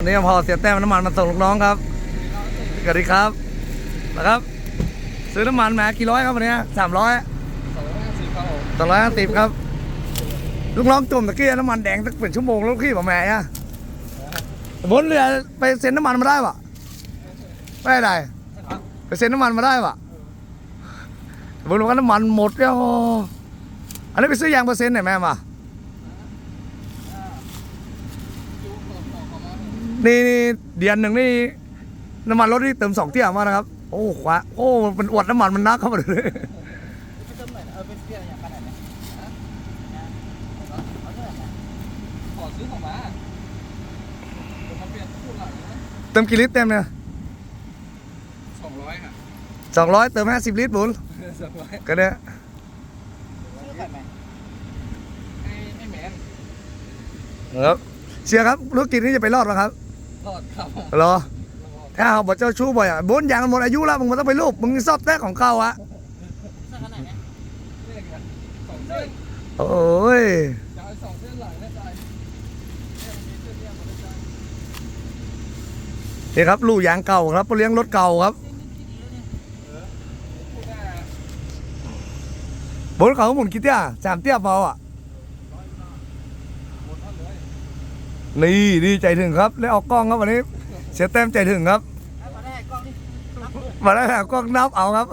วันนี้พอเสียแต้มน้ำมันมาส่งลูกน้องครับสวัสดีครับนะครับ ซื้อน้ำมันมากี่ร้อยครับวันนี้สามร้อยสองร้อยห้าสิบครับ ลูกน้องจมตะกี้น้ำมันแดงสักเป็นชั่วโมงแล้วขี้บอกแม่อะบนเรือไปเซ็นน้ำมันมาได้ปะไม่ได้ ไปเซ็นน้ำมันมาได้ปะบนบอกว่าน้ำมันหมดแล้วอันนี้ไปซื้อยางเปอร์เซ็นต์ไหนอยแม่มา นี่นี่เดือนหนึ่งนี่น้ำมันรถนี่เติมสองเที่ยวมานะครับ โอ้ขวาโอ้มันอวดน้ำมันมันนักเข้ามาเลยขอซื้อของมาผมมาเปลี่ยนคู่หลังนะเติมกี่ลิตรเต็มเนี่ยสองร้อยค่ะสองร้อยเติมห้าสิบลิตรบุญสองร้อยก็เนี่ยซื้อไปไหมให้ให้แมนครับเชียร์ครับธุรกิจนี้จะไปรอดหรอครับร อดครับเหรอถ้าเขาบอกเจ้าชู้บ่อยอะบุญยางมันหมดอายุแล้วมึงมันต้องไปรูปมึงซอบแท้ของเก่าอะเลขอะสองเส้นโอ้ยจะเอาสองเส้นหลังนะจ๊ะเนี่ยมันมีเส้นเนี่ยหมดเลยจ๊ะนี่ครับลูกยางเก่าครับเลี้ยงรถเก่าครับคู่หน้าบุญเขาหมุนกี่เตี้ยสามเตี้ยพออะ หมดท่อนเลย นี่ดีใจถึงครับแล้วออกกล้องครับวันนี้ เสียแต้มใจถึงครับมาได้กล้องนี่มาแล้วกล้องนับเอาครับ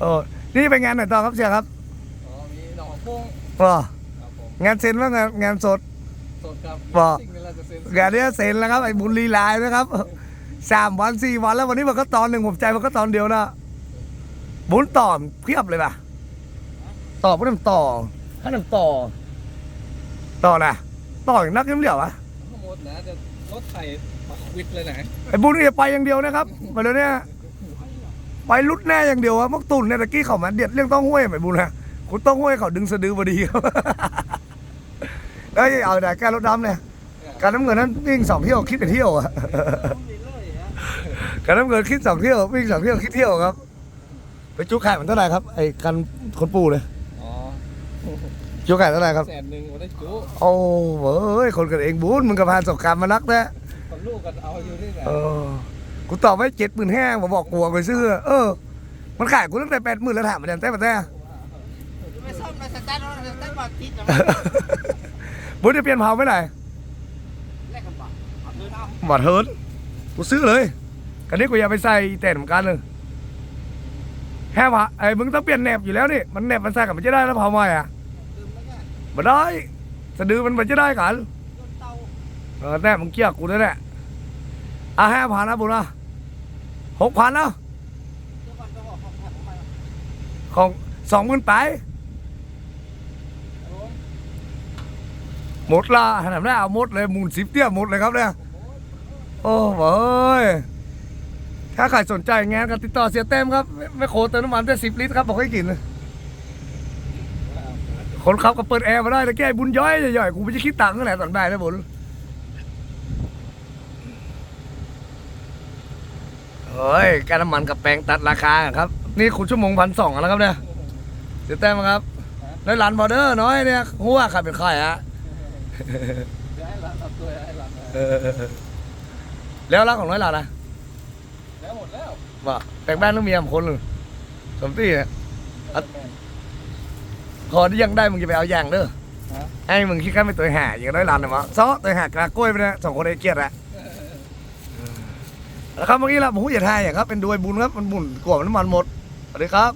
เออนี่ไปงานไหนต่อครับเสียครับอ๋อมีดอกโป้งว้าครับผมงานเซ็นว่างานงานสดสดครับบอกสิ่งนี้เราจะเซ็นงานนี้เซ็นแล้วครับไอ้บุญลีลายนะครับสามวันสี่วันแล้ววันนี้มันก็ตอนหนึ่งผมใจมันก็ตอนเดียวนะบุญต่อเพียบเลยป่ะต่อพวกนั้นต่อถ้านั้นต่อต่อนะ ต่ออย่างนักยังเดียววะทั้งหมดนะจะรถไถมาควิดเลยนะไอ้บุญนี่ไปอย่างเดียวนะครับมาเดี๋ยวนี้ไปลุดแน่อย่างเดียวอะพวกตุ่นเนี่ยตะกี้เขามาเด็ดเรื่องต้องห้วยไอ้บุญนะคุณต้องห้วยเขาดึงสะดือพอดีครับเอ้ยเอาแต่การรถดำเนี่ยการน้ำเงินนั้นวิ่งสองเที่ยวคิดแต่เที่ยวอะการน้ำเงินคิดสองเที่ยววิ่งสองเที่ยวคิดเที่ยวครับ ไปจุกไข่มันเท่าไหร่ครับไอ้กันคนปูเลย อ๋อจุกไข่เท่าไหร่ครับ แสนหนึ่งวันได้จุโอ้เว้ยคนกันเองบุญมึงกับพานสงกรารมานักแท้คนลูกกันเอาอยู่นี่แหละเออกูตอบไว้เจ็ดหมื่นห้าผมบอกกลัวไปซื้อ เออ มันขายกูตั้งแต่แปดหมื่นแล้วถามมันยังแต่มาแต่ไม่ซ่อมมาสตาร์ทรถสตาร์ทบอดติดนะบุญจะเปลี่ยนเผาไม่ไหนแลกกันบ่เอาเงินเอาหมดเฮิร์ตกูซื้อเลยกันนี้กูอยากไปใส่แต่เหมือนกันเลยแค่ว่าไอ้มึงต้องเปลี่ยนแหนบอยู่แล้วนี่มันแหนบมันใส่กับมันจะได้แล้วเผาไหมอะตื่นแล้ว ก็มาได้ สะดือมันมันจะได้กันเตาเออแน่มึงเกี่ยกูนั่แหละอะห้าพันนะบุญนะหกพันนะเอนจะบอกของสองหมื่นไปหมดละขนาดนั้นเอาหมดเลยมูลสิบเตี้ยหมดเลยครับเนี่ยโอ้โหถ้าใครสนใจงานกันติดต่อเสียเต็มครับไม่ไม่โคเติมน้ำมันได้สิบลิตรครับบอกให้กินเลย คนขับก็เปิดแอร์มาได้แต่แก้บุญย้อยย่อยๆกูไม่จะคิดตังค์เท่าไหร่ตอนบ่ายนะบุญเฮ้ยการน้ำมันกับแปลงตัดราคาครับ นี่คุณชั่วโมงพันสองแล้วครับเนี่ยเสียแต้มครับแล้วร้านบอร์เดอร์น้อยเนี่ยหัวขับเป็นใครฮะเดี๋ยวให้หลานตัดตัวให้หลานนะเออแล้วรักของน้อยหลานนะแล้วหมดแล้วว่าแต่งบ้านต้องมีสามคนเลยสมตีเนี่ย ขอที่ยังได้มึงจะไปเอาอย่างเด้อฮะให้มึงคิดขั้นไปตัวหาอย่างน้อยหลานนะมั้งซ้อตัวหากระกล้วยไปนะสองคนไอ้เกียรติอะแล้วครับเมื่อกี้ละผมอย่าทายอย่างครับเป็นดวยบุญครับมันบุญกลัวมันน้ำมันหมดสวัสดีครับ